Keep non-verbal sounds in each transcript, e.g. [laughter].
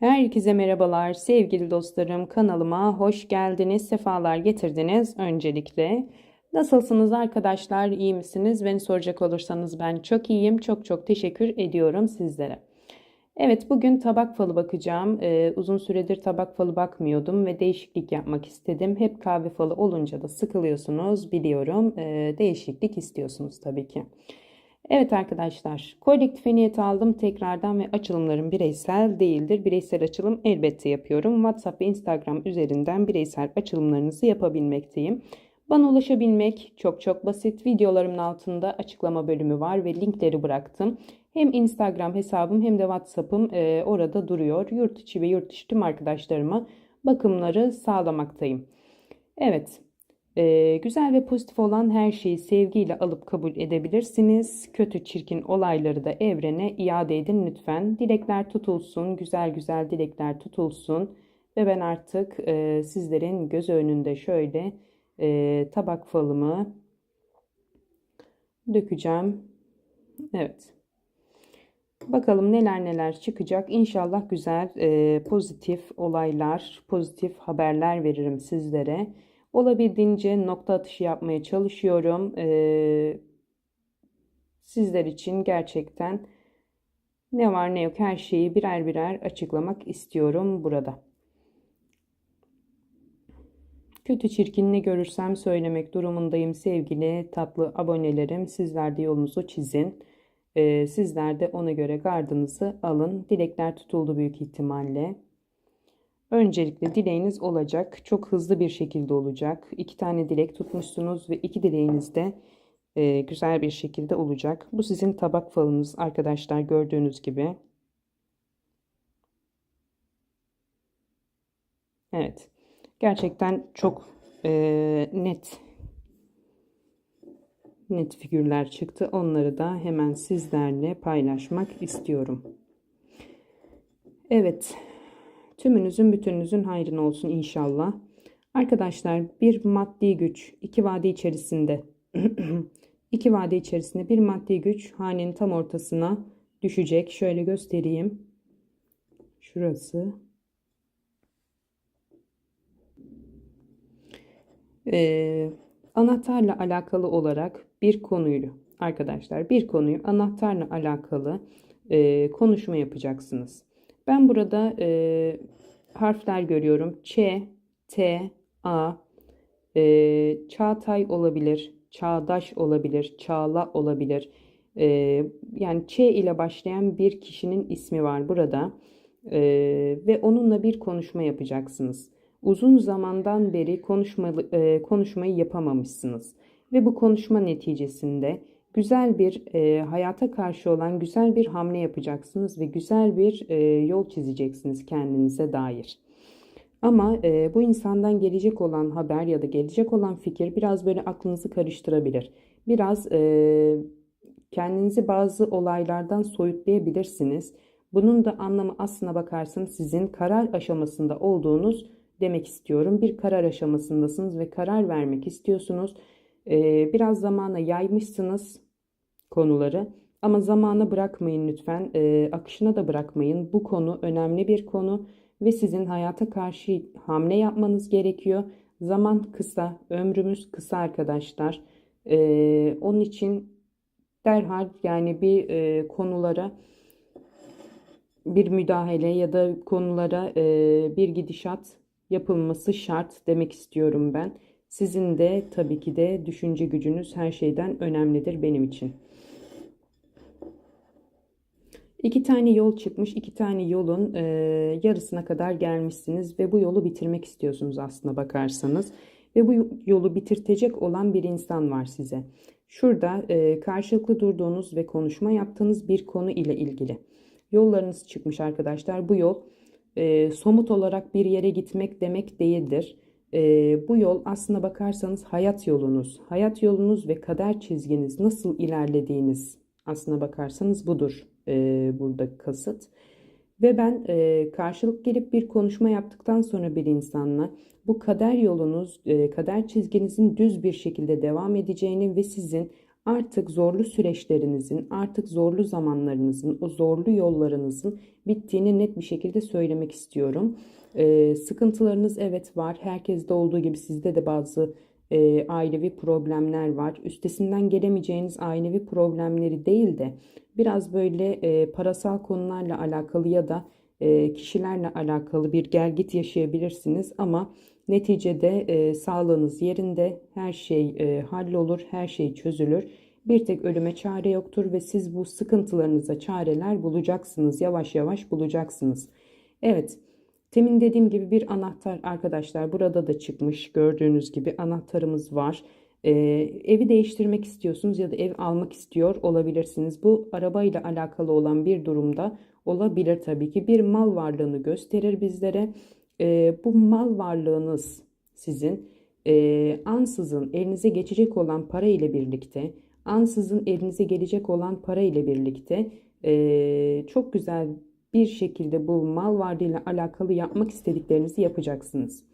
Herkese merhabalar. Sevgili dostlarım kanalıma hoş geldiniz sefalar getirdiniz öncelikle. Nasılsınız arkadaşlar? İyi misiniz? Beni soracak olursanız ben çok iyiyim. Çok çok teşekkür ediyorum sizlere. Evet bugün tabak falı bakacağım. Ee, uzun süredir tabak falı bakmıyordum ve değişiklik yapmak istedim. Hep kahve falı olunca da sıkılıyorsunuz biliyorum. Ee, değişiklik istiyorsunuz tabii ki. Evet arkadaşlar, kolektife niyet aldım tekrardan ve açılımlarım bireysel değildir. Bireysel açılım elbette yapıyorum. WhatsApp ve Instagram üzerinden bireysel açılımlarınızı yapabilmekteyim. Bana ulaşabilmek çok çok basit. Videolarımın altında açıklama bölümü var ve linkleri bıraktım. Hem Instagram hesabım hem de WhatsApp'ım e, orada duruyor. Yurt içi ve yurt dışı tüm arkadaşlarıma bakımları sağlamaktayım. Evet, ee, güzel ve pozitif olan her şeyi sevgiyle alıp kabul edebilirsiniz. Kötü çirkin olayları da evrene iade edin lütfen. Dilekler tutulsun, güzel güzel dilekler tutulsun. Ve ben artık e, sizlerin göz önünde şöyle e, tabak falımı dökeceğim. Evet. Bakalım neler neler çıkacak. İnşallah güzel, e, pozitif olaylar, pozitif haberler veririm sizlere. Olabildiğince nokta atışı yapmaya çalışıyorum. Ee, sizler için gerçekten ne var ne yok her şeyi birer birer açıklamak istiyorum burada. Kötü çirkin ne görürsem söylemek durumundayım sevgili tatlı abonelerim. Sizler de yolunuzu çizin. Ee, sizler de ona göre gardınızı alın. Dilekler tutuldu büyük ihtimalle. Öncelikle dileğiniz olacak. Çok hızlı bir şekilde olacak. İki tane dilek tutmuşsunuz ve iki dileğiniz de e, güzel bir şekilde olacak. Bu sizin tabak falınız arkadaşlar gördüğünüz gibi. Evet. Gerçekten çok e, net net figürler çıktı. Onları da hemen sizlerle paylaşmak istiyorum. Evet. Tümünüzün bütününüzün hayrına olsun inşallah. Arkadaşlar bir maddi güç iki vade içerisinde [clears throat] iki vade içerisinde bir maddi güç hanenin tam ortasına düşecek. Şöyle göstereyim. Şurası. Ee, anahtarla alakalı olarak bir konuyu arkadaşlar bir konuyu anahtarla alakalı e, konuşma yapacaksınız. Ben burada e, harfler görüyorum. Ç, T, A, e, Çağatay olabilir, Çağdaş olabilir, Çağla olabilir. E, yani Ç ile başlayan bir kişinin ismi var burada. E, ve onunla bir konuşma yapacaksınız. Uzun zamandan beri konuşma, e, konuşmayı yapamamışsınız. Ve bu konuşma neticesinde güzel bir e, hayata karşı olan güzel bir hamle yapacaksınız ve güzel bir e, yol çizeceksiniz kendinize dair. Ama e, bu insandan gelecek olan haber ya da gelecek olan fikir biraz böyle aklınızı karıştırabilir. Biraz e, kendinizi bazı olaylardan soyutlayabilirsiniz. Bunun da anlamı aslına bakarsanız sizin karar aşamasında olduğunuz demek istiyorum. Bir karar aşamasındasınız ve karar vermek istiyorsunuz ee, biraz zamana yaymışsınız konuları ama zamana bırakmayın lütfen. Ee, akışına da bırakmayın. Bu konu önemli bir konu ve sizin hayata karşı hamle yapmanız gerekiyor. Zaman kısa, ömrümüz kısa arkadaşlar. Ee, onun için derhal yani bir e, konulara bir müdahale ya da konulara e, bir gidişat yapılması şart demek istiyorum ben. Sizin de tabii ki de düşünce gücünüz her şeyden önemlidir benim için. İki tane yol çıkmış, iki tane yolun e, yarısına kadar gelmişsiniz ve bu yolu bitirmek istiyorsunuz aslına bakarsanız. Ve bu yolu bitirtecek olan bir insan var size. Şurada e, karşılıklı durduğunuz ve konuşma yaptığınız bir konu ile ilgili. Yollarınız çıkmış arkadaşlar. Bu yol e, somut olarak bir yere gitmek demek değildir e, bu yol aslına bakarsanız hayat yolunuz. Hayat yolunuz ve kader çizginiz nasıl ilerlediğiniz aslına bakarsanız budur e, burada kasıt. Ve ben e, karşılık gelip bir konuşma yaptıktan sonra bir insanla bu kader yolunuz, e, kader çizginizin düz bir şekilde devam edeceğini ve sizin Artık zorlu süreçlerinizin, artık zorlu zamanlarınızın, o zorlu yollarınızın bittiğini net bir şekilde söylemek istiyorum. Ee, sıkıntılarınız evet var. Herkeste olduğu gibi sizde de bazı e, ailevi problemler var. Üstesinden gelemeyeceğiniz ailevi problemleri değil de biraz böyle e, parasal konularla alakalı ya da e, kişilerle alakalı bir gelgit yaşayabilirsiniz ama neticede e, sağlığınız yerinde her şey e, hallolur, her şey çözülür. Bir tek ölüme çare yoktur ve siz bu sıkıntılarınıza çareler bulacaksınız. Yavaş yavaş bulacaksınız. Evet. Temin dediğim gibi bir anahtar arkadaşlar burada da çıkmış. Gördüğünüz gibi anahtarımız var. Ee, evi değiştirmek istiyorsunuz ya da ev almak istiyor olabilirsiniz. Bu arabayla alakalı olan bir durumda olabilir tabii ki. Bir mal varlığını gösterir bizlere. Ee, bu mal varlığınız sizin e, ansızın elinize geçecek olan para ile birlikte, ansızın elinize gelecek olan para ile birlikte e, çok güzel bir şekilde bu mal varlığıyla alakalı yapmak istediklerinizi yapacaksınız.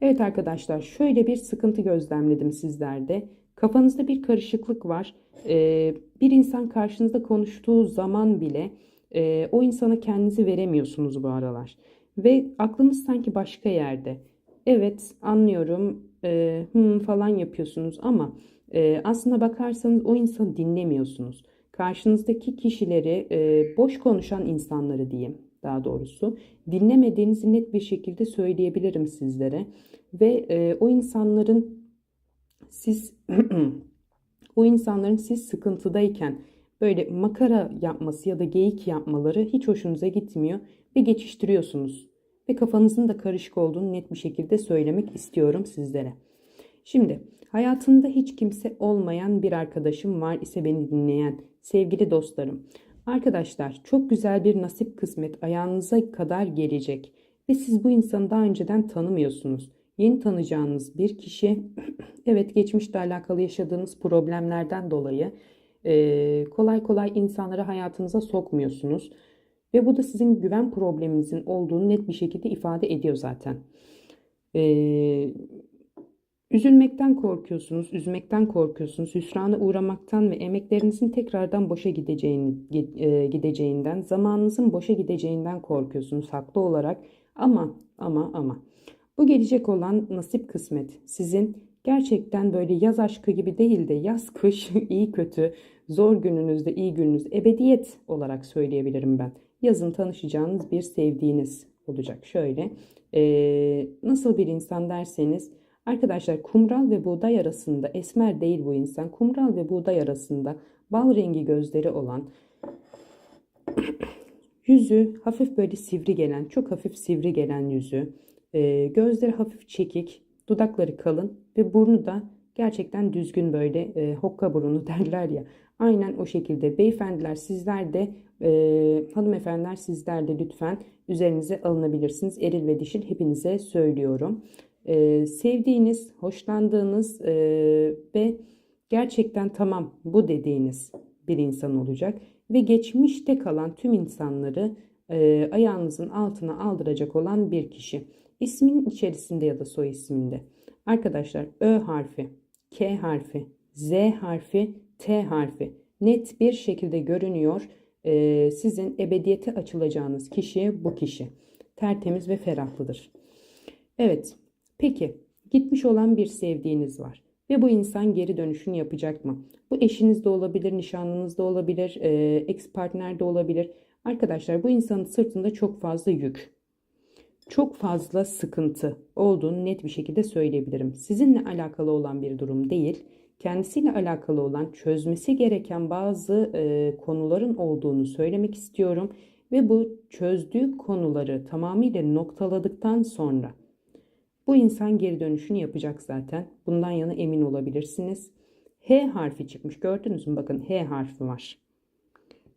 Evet arkadaşlar şöyle bir sıkıntı gözlemledim sizlerde. Kafanızda bir karışıklık var. Ee, bir insan karşınızda konuştuğu zaman bile e, o insana kendinizi veremiyorsunuz bu aralar. Ve aklınız sanki başka yerde. Evet anlıyorum e, hmm, falan yapıyorsunuz ama e, aslına bakarsanız o insanı dinlemiyorsunuz. Karşınızdaki kişileri e, boş konuşan insanları diyeyim daha doğrusu dinlemediğinizi net bir şekilde söyleyebilirim sizlere ve e, o insanların siz [clears throat] o insanların siz sıkıntıdayken böyle makara yapması ya da geyik yapmaları hiç hoşunuza gitmiyor ve geçiştiriyorsunuz ve kafanızın da karışık olduğunu net bir şekilde söylemek istiyorum sizlere. Şimdi hayatında hiç kimse olmayan bir arkadaşım var ise beni dinleyen sevgili dostlarım. Arkadaşlar çok güzel bir nasip kısmet ayağınıza kadar gelecek ve siz bu insanı daha önceden tanımıyorsunuz. Yeni tanıyacağınız bir kişi [clears throat] evet geçmişte alakalı yaşadığınız problemlerden dolayı kolay kolay insanları hayatınıza sokmuyorsunuz. Ve bu da sizin güven probleminizin olduğunu net bir şekilde ifade ediyor zaten. Ee, üzülmekten korkuyorsunuz, üzmekten korkuyorsunuz, hüsrana uğramaktan ve emeklerinizin tekrardan boşa gideceğini, e, gideceğinden, zamanınızın boşa gideceğinden korkuyorsunuz haklı olarak. Ama ama ama bu gelecek olan nasip kısmet sizin gerçekten böyle yaz aşkı gibi değil de yaz kış [laughs] iyi kötü zor gününüzde iyi gününüz ebediyet olarak söyleyebilirim ben yazın tanışacağınız bir sevdiğiniz olacak. Şöyle e, nasıl bir insan derseniz arkadaşlar kumral ve buğday arasında esmer değil bu insan kumral ve buğday arasında bal rengi gözleri olan [clears throat] yüzü hafif böyle sivri gelen çok hafif sivri gelen yüzü e, gözleri hafif çekik dudakları kalın ve burnu da gerçekten düzgün böyle e, hokka burunu [laughs] derler ya aynen o şekilde beyefendiler sizler de e, hanımefendiler sizler de lütfen üzerinize alınabilirsiniz. Eril ve dişil hepinize söylüyorum. E, sevdiğiniz, hoşlandığınız e, ve gerçekten tamam bu dediğiniz bir insan olacak. Ve geçmişte kalan tüm insanları e, ayağınızın altına aldıracak olan bir kişi. İsmin içerisinde ya da soy isminde. Arkadaşlar Ö harfi, K harfi, Z harfi, T harfi net bir şekilde görünüyor e, sizin ebediyete açılacağınız kişi bu kişi. Tertemiz ve ferahlıdır. Evet, peki gitmiş olan bir sevdiğiniz var. Ve bu insan geri dönüşünü yapacak mı? Bu eşiniz de olabilir, nişanlınız da olabilir, e, ex partner de olabilir. Arkadaşlar bu insanın sırtında çok fazla yük, çok fazla sıkıntı olduğunu net bir şekilde söyleyebilirim. Sizinle alakalı olan bir durum değil kendisiyle alakalı olan çözmesi gereken bazı e, konuların olduğunu söylemek istiyorum ve bu çözdüğü konuları tamamıyla noktaladıktan sonra bu insan geri dönüşünü yapacak zaten. Bundan yana emin olabilirsiniz. H harfi çıkmış. Gördünüz mü? Bakın H harfi var.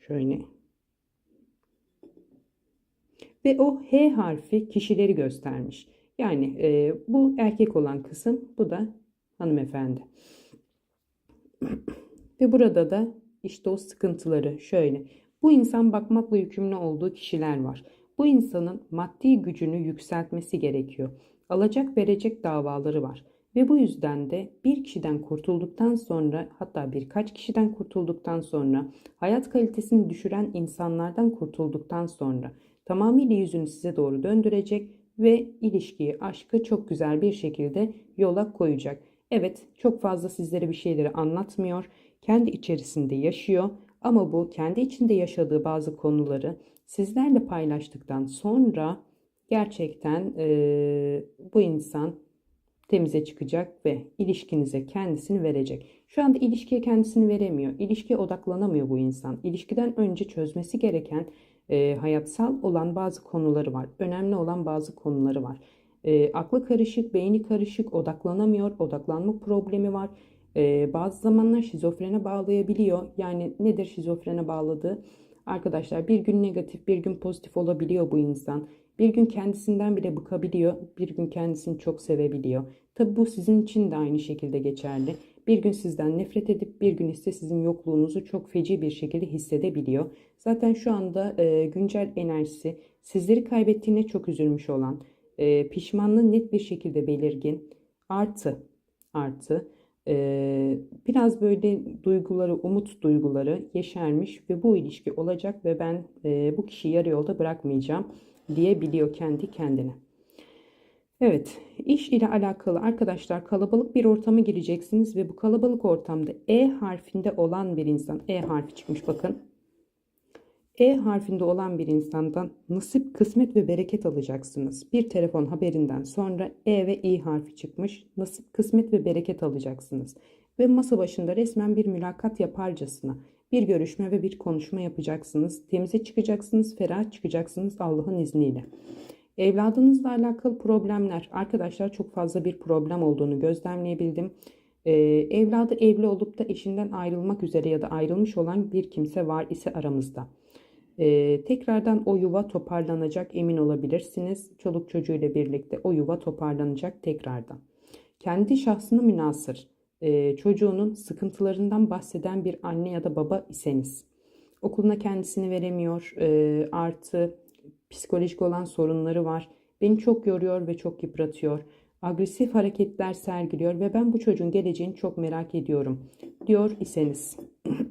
Şöyle. Ve o H harfi kişileri göstermiş. Yani e, bu erkek olan kısım, bu da hanımefendi. Ve burada da işte o sıkıntıları şöyle. Bu insan bakmakla yükümlü olduğu kişiler var. Bu insanın maddi gücünü yükseltmesi gerekiyor. Alacak verecek davaları var. Ve bu yüzden de bir kişiden kurtulduktan sonra hatta birkaç kişiden kurtulduktan sonra hayat kalitesini düşüren insanlardan kurtulduktan sonra tamamıyla yüzünü size doğru döndürecek ve ilişkiyi, aşkı çok güzel bir şekilde yola koyacak. Evet, çok fazla sizlere bir şeyleri anlatmıyor. Kendi içerisinde yaşıyor ama bu kendi içinde yaşadığı bazı konuları sizlerle paylaştıktan sonra gerçekten e, bu insan temize çıkacak ve ilişkinize kendisini verecek. Şu anda ilişkiye kendisini veremiyor. İlişkiye odaklanamıyor bu insan. İlişkiden önce çözmesi gereken e, hayatsal olan bazı konuları var. Önemli olan bazı konuları var. E, aklı karışık, beyni karışık, odaklanamıyor, odaklanma problemi var. E, bazı zamanlar şizofrene bağlayabiliyor. Yani nedir şizofrene bağladığı? Arkadaşlar bir gün negatif, bir gün pozitif olabiliyor bu insan. Bir gün kendisinden bile bıkabiliyor, bir gün kendisini çok sevebiliyor. Tabi bu sizin için de aynı şekilde geçerli. Bir gün sizden nefret edip bir gün ise sizin yokluğunuzu çok feci bir şekilde hissedebiliyor. Zaten şu anda e, güncel enerjisi sizleri kaybettiğine çok üzülmüş olan, e, pişmanlığı net bir şekilde belirgin, artı, artı, e, biraz böyle duyguları, umut duyguları yeşermiş ve bu ilişki olacak ve ben e, bu kişiyi yarı yolda bırakmayacağım diyebiliyor kendi kendine. Evet, iş ile alakalı arkadaşlar kalabalık bir ortama gireceksiniz ve bu kalabalık ortamda E harfinde olan bir insan, E harfi çıkmış bakın. E harfinde olan bir insandan nasip, kısmet ve bereket alacaksınız. Bir telefon haberinden sonra E ve İ harfi çıkmış. Nasip, kısmet ve bereket alacaksınız. Ve masa başında resmen bir mülakat yaparcasına bir görüşme ve bir konuşma yapacaksınız. Temize çıkacaksınız, ferah çıkacaksınız Allah'ın izniyle. Evladınızla alakalı problemler. Arkadaşlar çok fazla bir problem olduğunu gözlemleyebildim. Ee, evladı evli olup da eşinden ayrılmak üzere ya da ayrılmış olan bir kimse var ise aramızda. Ee, tekrardan o yuva toparlanacak emin olabilirsiniz. Çoluk çocuğuyla birlikte o yuva toparlanacak tekrardan. Kendi şahsına münasır e, çocuğunun sıkıntılarından bahseden bir anne ya da baba iseniz. Okuluna kendisini veremiyor e, artı psikolojik olan sorunları var. Beni çok yoruyor ve çok yıpratıyor. Agresif hareketler sergiliyor ve ben bu çocuğun geleceğini çok merak ediyorum diyor iseniz. [clears throat]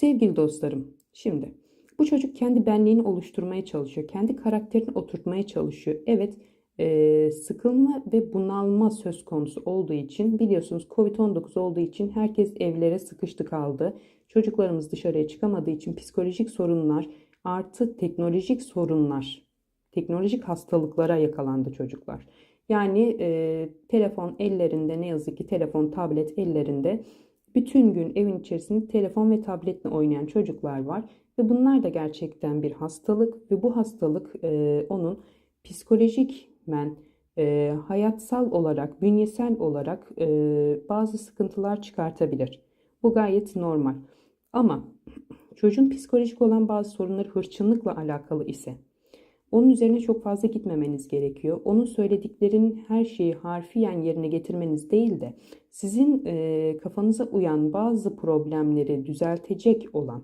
Sevgili dostlarım, şimdi bu çocuk kendi benliğini oluşturmaya çalışıyor. Kendi karakterini oturtmaya çalışıyor. Evet, e, sıkılma ve bunalma söz konusu olduğu için biliyorsunuz Covid-19 olduğu için herkes evlere sıkıştı kaldı. Çocuklarımız dışarıya çıkamadığı için psikolojik sorunlar artı teknolojik sorunlar, teknolojik hastalıklara yakalandı çocuklar. Yani e, telefon ellerinde ne yazık ki telefon, tablet ellerinde bütün gün evin içerisinde telefon ve tabletle oynayan çocuklar var. Ve bunlar da gerçekten bir hastalık ve bu hastalık e, onun psikolojik men e, hayatsal olarak, bünyesel olarak e, bazı sıkıntılar çıkartabilir. Bu gayet normal. Ama [clears throat] çocuğun psikolojik olan bazı sorunları hırçınlıkla alakalı ise onun üzerine çok fazla gitmemeniz gerekiyor. Onun söylediklerinin her şeyi harfiyen yerine getirmeniz değil de sizin e, kafanıza uyan bazı problemleri düzeltecek olan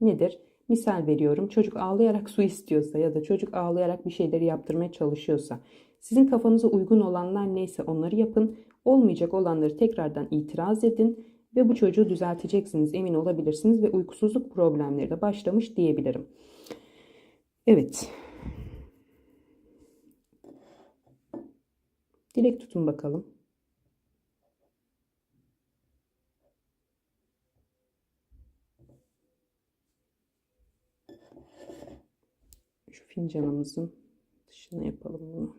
nedir? Misal veriyorum çocuk ağlayarak su istiyorsa ya da çocuk ağlayarak bir şeyleri yaptırmaya çalışıyorsa sizin kafanıza uygun olanlar neyse onları yapın. Olmayacak olanları tekrardan itiraz edin ve bu çocuğu düzelteceksiniz emin olabilirsiniz ve uykusuzluk problemleri de başlamış diyebilirim. Evet. Dilek tutun bakalım. Şu fincanımızın dışına yapalım bunu.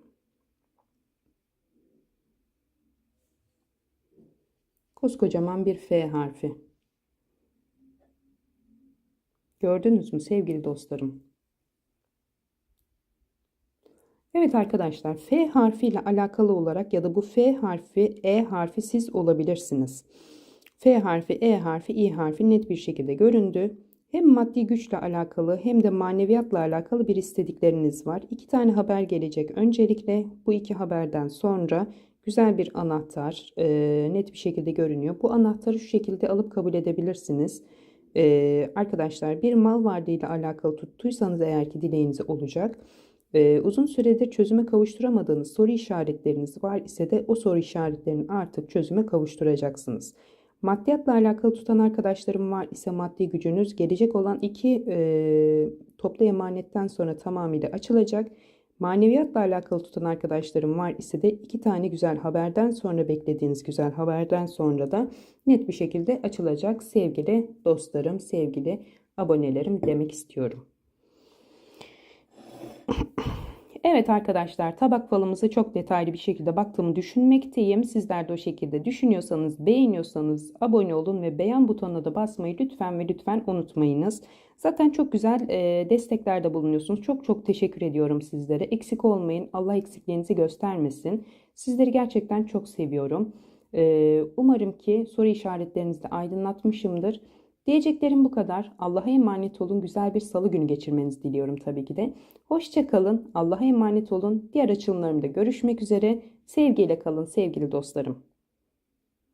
Koskocaman bir F harfi. Gördünüz mü sevgili dostlarım? Evet arkadaşlar F harfi ile alakalı olarak ya da bu F harfi E harfi siz olabilirsiniz. F harfi E harfi İ harfi net bir şekilde göründü. Hem maddi güçle alakalı hem de maneviyatla alakalı bir istedikleriniz var. İki tane haber gelecek. Öncelikle bu iki haberden sonra güzel bir anahtar e, net bir şekilde görünüyor. Bu anahtarı şu şekilde alıp kabul edebilirsiniz. E, arkadaşlar bir mal varlığıyla alakalı tuttuysanız eğer ki dileğinizi olacak. Ee, uzun süredir çözüme kavuşturamadığınız soru işaretleriniz var ise de o soru işaretlerini artık çözüme kavuşturacaksınız. Maddiyatla alakalı tutan arkadaşlarım var ise maddi gücünüz gelecek olan iki e, toplu emanetten sonra tamamıyla açılacak. Maneviyatla alakalı tutan arkadaşlarım var ise de iki tane güzel haberden sonra beklediğiniz güzel haberden sonra da net bir şekilde açılacak sevgili dostlarım, sevgili abonelerim demek istiyorum. [coughs] Evet arkadaşlar tabak falımıza çok detaylı bir şekilde baktığımı düşünmekteyim. Sizler de o şekilde düşünüyorsanız, beğeniyorsanız abone olun ve beğen butonuna da basmayı lütfen ve lütfen unutmayınız. Zaten çok güzel e, desteklerde bulunuyorsunuz. Çok çok teşekkür ediyorum sizlere. Eksik olmayın. Allah eksikliğinizi göstermesin. Sizleri gerçekten çok seviyorum. E, umarım ki soru işaretlerinizi de aydınlatmışımdır. Diyeceklerim bu kadar. Allah'a emanet olun. Güzel bir salı günü geçirmenizi diliyorum tabii ki de. Hoşça kalın. Allah'a emanet olun. Diğer açılımlarımda görüşmek üzere. Sevgiyle kalın sevgili dostlarım.